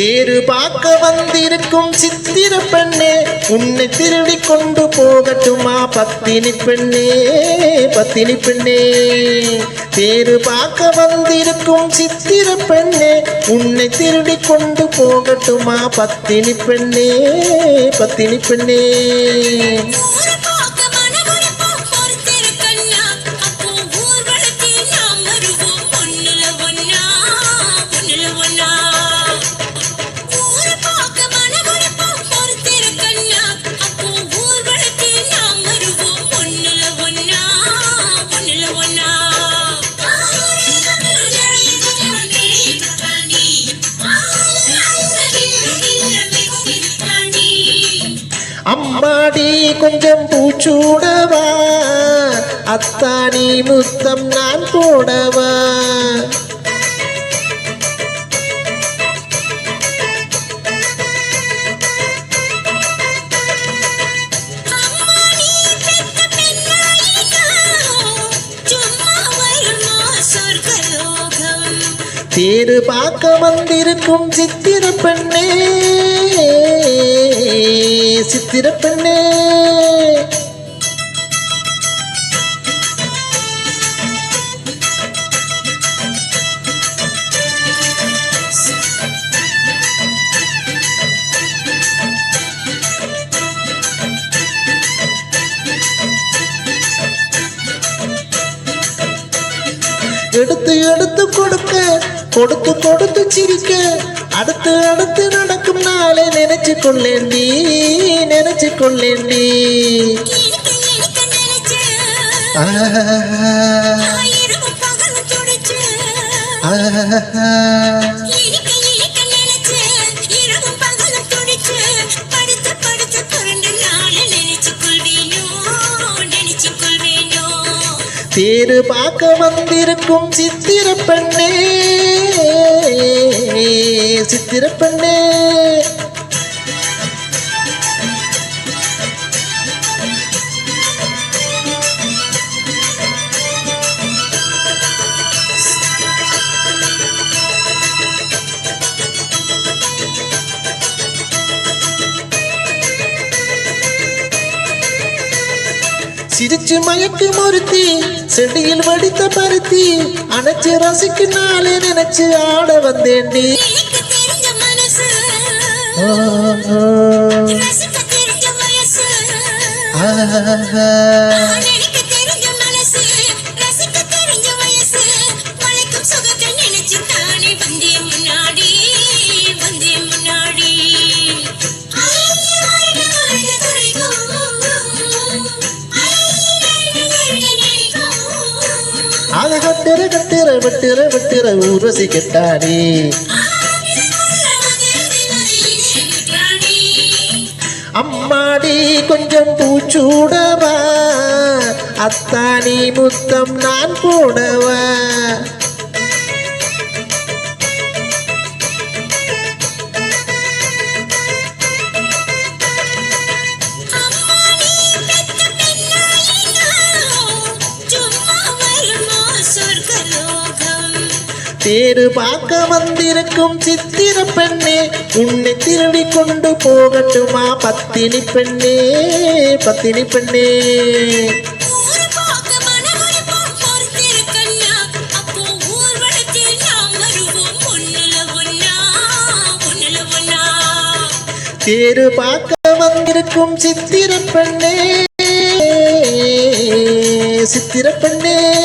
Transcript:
தேரு பார்க்க வந்திருக்கும் சித்திர பெண்ணே உன்னை திருடி கொண்டு போகட்டுமா பத்தினி பெண்ணே பத்தினி பெண்ணே? தேரு பார்க்க வந்திருக்கும் சித்திர பெண்ணே உன்னை திருடி கொண்டு போகட்டுமா பத்தினி பெண்ணே பத்தினி பெண்ணே? அம்மாடி கொஞ்சம் பூச்சூடவா? அத்தானி முத்தம் நான் போடவா? தேரு பார்க்க வந்திருக்கும் சித்திர பெண்ணே. சித்திர பெண்ணே. எடுத்து எடுத்து கொடுத்து கொடுத்து சிரிக்க. அடுத்து அடுத்து நடக்கும் நாளை நினைச்சு கொள்ளேண்டி நினைச்சு கொள்ளேண்டி ஆஹா, ஆஹா. சேரு பார்க்க வந்திருக்கும் சித்திர பெண்ணே சித்திர பெண்ணே. சிரிச்சு மயக்கு முறுத்தி செடியில் வடித்த பருத்தி அணைச்சு ரசிக்கு நாளே நினைச்சு ஆட வந்தேண்டி எனக்கு தெரிஞ்ச அத கட்டுற கட்டுற வெட்டுற வெட்டுற ஊர்வசி கெட்டாடி அம்மாடி கொஞ்சம் பூச்சூடவா அத்தானி முத்தம் நான் போடவா. தேரு பார்க்க வந்திருக்கும் சித்திர பெண்ணே உன்னை திருடி கொண்டு போகட்டுமா பத்தினி பெண்ணே பத்தினி பெண்ணே. தேரு பார்க்க வந்திருக்கும் சித்திர பெண்ணே சித்திர பெண்ணே.